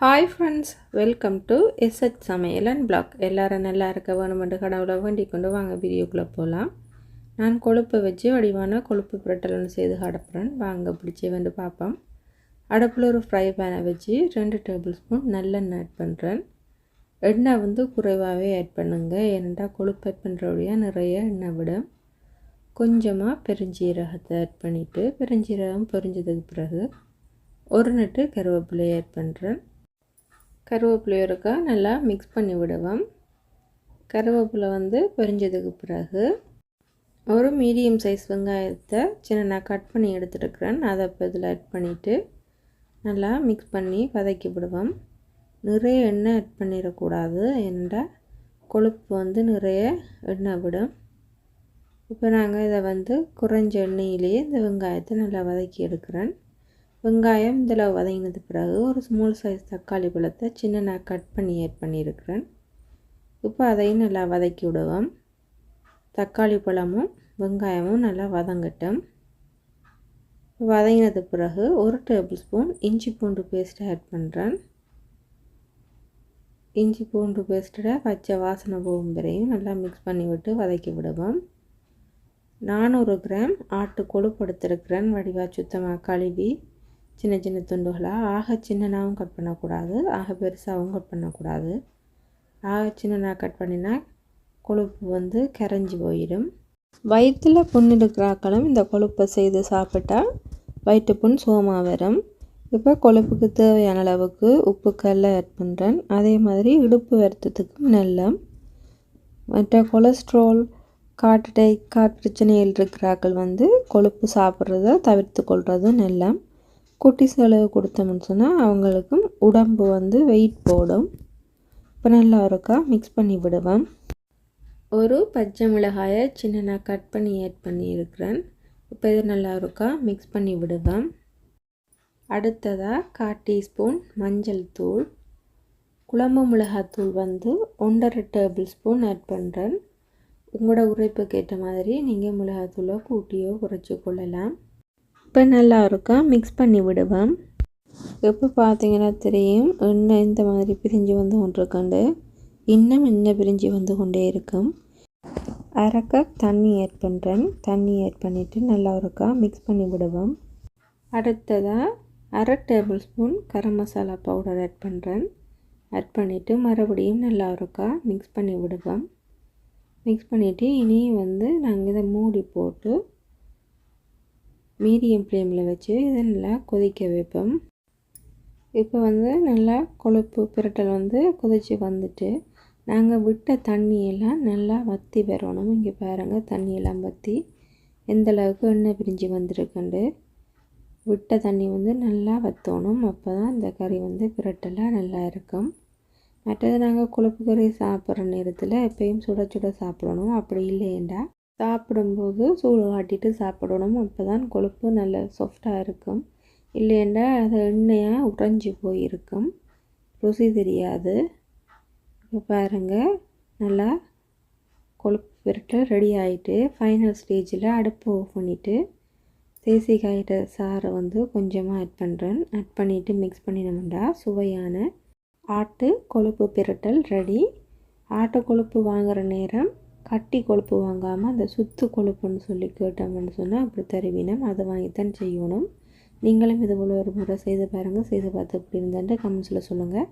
Hi friends welcome to SH சமையல் and blog எல்லோரும் நல்லா இருக்க வேணுமென்று கடவுளை வேண்டிக் கொண்டு வாங்க வீடியோக்குள்ளே போகலாம் நான் கொழுப்பை வச்சு வடிவான கொழுப்பு புரட்டல் ஒன்று செய்து கடப்புறேன் வாங்க பிடிச்சி வந்து பார்ப்போம். அடுப்பில் ஒரு ஃப்ரை பேனை வச்சு ரெண்டு டேபிள் ஸ்பூன் நல்லெண்ணெய் ஆட் பண்ணுறேன் எண்ணெய் வந்து குறைவாகவே ஆட் பண்ணுங்க. ஏனென்றால் கொழுப்பு ஆட் பண்ணுறபடியாக நிறைய எண்ணெய் விடும். கொஞ்சமாக பெருஞ்சீரகத்தை ஆட் பண்ணிவிட்டு பெருஞ்சீரகம் பொரிஞ்சதுக்கு பிறகு ஒரு நட்டு கருவேப்பிலையை ஆட் பண்ணுறேன் கருவேப்பிலையோருக்கா நல்லா மிக்ஸ் பண்ணி விடுவோம். கருவேப்பிலை வந்து பொரிஞ்சதுக்கு பிறகு ஒரு மீடியம் சைஸ் வெங்காயத்தை சின்ன நான் கட் பண்ணி எடுத்துருக்கிறேன் அதை இப்போ இதில் ஆட் பண்ணிவிட்டு நல்லா மிக்ஸ் பண்ணி வதக்கி விடுவோம். நிறைய எண்ணெய் ஆட் பண்ணிடக்கூடாது என்ற கொழுப்பு வந்து நிறைய எண்ணெய் விடும். இப்போ நாங்கள் இதை வந்து குறைஞ்ச எண்ணெயிலேயே இந்த வெங்காயத்தை நல்லா வதக்கி எடுக்கிறேன். வெங்காயம் இதில் வதங்கினது பிறகு ஒரு ஸ்மால் சைஸ் தக்காளி பழத்தை சின்ன நான் கட் பண்ணி ஏட் பண்ணியிருக்கிறேன். இப்போ அதையும் நல்லா வதக்கி விடுவோம். தக்காளி பழமும் வெங்காயமும் நல்லா வதங்கட்டும். வதங்கினது பிறகு ஒரு டேபிள் ஸ்பூன் இஞ்சி பூண்டு பேஸ்ட்டை ஆட் பண்ணுறேன் இஞ்சி பூண்டு பேஸ்ட்டை பச்சை வாசனை போகும் பிறையும் நல்லா மிக்ஸ் பண்ணி விட்டு வதக்கி விடுவோம். நானூறு கிராம் ஆட்டு கொழுப்படுத்திருக்கிறேன் வடிவா வடிவாக சுத்தமாக கழுவி சின்ன சின்ன துண்டுகளாக ஆக சின்னனாகவும் கட் பண்ணக்கூடாது ஆக பெருசாகவும் கட் பண்ணக்கூடாது. ஆக சின்னனாக கட் பண்ணினா கொழுப்பு வந்து கரைஞ்சி போயிடும். வயிற்றில் புண் இருக்கிறாக்களும் இந்த கொழுப்பை செய்து சாப்பிட்டா வயிற்று புண் சோமாக வரும். இப்போ கொழுப்புக்கு தேவையான அளவுக்கு உப்பு கல்லை ஆட் பண்ணுறேன் அதே மாதிரி இடுப்பு வருத்தத்துக்கும் நல்ல. மற்ற கொலஸ்ட்ரால் காட்டடை காட் பிரச்சனைகள் இருக்கிறாக்கள் வந்து கொழுப்பு சாப்பிட்றத தவிர்த்து கொள்வது நல்லம் குட்டி செலவு கொடுத்தோம்னு சொன்னால் அவங்களுக்கும் உடம்பு வந்து வெயிட் போடும். இப்போ நல்லா இருக்கா? மிக்ஸ் பண்ணி விடுவேன் ஒரு பச்சை மிளகாயை சின்ன நான் கட் பண்ணி ஆட் பண்ணியிருக்கிறேன். இப்போ இது நல்லா இருக்கா? மிக்ஸ் பண்ணி விடுவேன் அடுத்ததாக கால் டீஸ்பூன் மஞ்சள் தூள். குழம்பு மிளகாத்தூள் வந்து ஒன்றரை டேபிள் ஸ்பூன் ஆட் பண்ணுறேன் உங்களோட உரைப்புக்கு ஏற்ற மாதிரி நீங்கள் மிளகாத்தூளை கூட்டியோ குறைச்சி கொள்ளலாம். இப்போ நல்லா இருக்கா? மிக்ஸ் பண்ணி விடுவேன் எப்போ பார்த்தீங்கன்னா தெரியும். எண்ணெய் இந்த மாதிரி பிரிஞ்சு வந்து கொண்டிருக்கண்டு. இன்னும் எண்ணெய் பிரிஞ்சு வந்து கொண்டே இருக்கும்? அரை கப் தண்ணி ஆட் பண்ணுறேன் தண்ணி ஆட் பண்ணிவிட்டு நல்லா இருக்கா? மிக்ஸ் பண்ணி விடுவோம். அடுத்ததாக அரை tablespoon garam masala powder add பண்ணுறேன் ஆட் பண்ணிவிட்டு மறுபடியும் நல்லா இருக்கா? மிக்ஸ் பண்ணி விடுவோம். மிக்ஸ் பண்ணிவிட்டு இனி வந்து நாங்கள் இதை மூடி போட்டு மீடியம் ஃப்ளேமில் வச்சு இதை நல்லா கொதிக்க வைப்போம். இப்போ வந்து நல்லா கொழுப்பு பிரட்டல் வந்து கொதித்து வந்துட்டு நாங்கள் விட்ட தண்ணியெல்லாம் நல்லா வற்றி வரணும். இங்கே பாருங்கள் தண்ணியெல்லாம் வற்றி எந்தளவுக்கு எண்ணெய் பிரிஞ்சு வந்திருக்குண்டு. விட்ட தண்ணி வந்து நல்லா வற்றணும் அப்போ தான் இந்த கறி வந்து பிரட்டலாக நல்லா இருக்கும். மற்றது நாங்கள் கொழுப்பு கறி சாப்பிட்ற நேரத்தில் எப்பயும் சுட சுட சாப்பிடணும். அப்படி இல்லையேண்டா. சாப்பிடும்போது சூடு காட்டிட்டு சாப்பிடணும். அப்போ தான் கொழுப்பு நல்ல சாஃப்டாக இருக்கும். இல்லையண்டா அது எண்ணெயாக உறைஞ்சி போயிருக்கும். ருசி தெரியாது. இப்போ பாருங்கள் நல்லா கொழுப்பு விரட்டல் ரெடி ஆகிட்டு ஃபைனல் ஸ்டேஜில் அடுப்பு ஆஃப் பண்ணிவிட்டு தேசிக்காயிட்ட சாறை வந்து கொஞ்சமாக ஆட் பண்ணுறேன் ஆட் பண்ணிவிட்டு மிக்ஸ் பண்ணினோம்டா சுவையான ஆட்டு கொழுப்பு பிரட்டல் ரெடி ஆட்டு கொழுப்பு வாங்குகிற நேரம் கட்டி கொழுப்பு வாங்காமல் அந்த சுத்து கொழுப்புன்னு சொல்லி கேட்டோம்னு சொன்னால் அப்படி தருவினம். அதை வாங்கித்தான் செய்யணும். நீங்களும் இது போல் ஒரு முறை செய்து பாருங்கள் செய்து பார்த்து எப்படி இருந்தான்ட்டு கமெண்ட்ஸில் சொல்லுங்கள்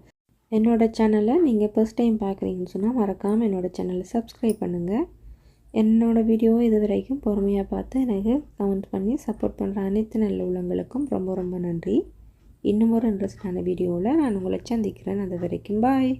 என்னோடய சேனலை நீங்கள் ஃபஸ்ட் டைம் பார்க்குறீங்கன்னு சொன்னால் மறக்காமல் என்னோடய சேனலை சப்ஸ்கிரைப் பண்ணுங்கள் என்னோடய வீடியோ இது வரைக்கும் பொறுமையாக பார்த்து எனக்கு கமெண்ட் பண்ணி சப்போர்ட் பண்ணுற அனைத்து நல்ல உள்ளங்களுக்கும் ரொம்ப ரொம்ப நன்றி. இன்னும் ஒரு இன்ட்ரெஸ்டான வீடியோவில் நான் உங்களை சந்திக்கிறேன். அது வரைக்கும் பாய்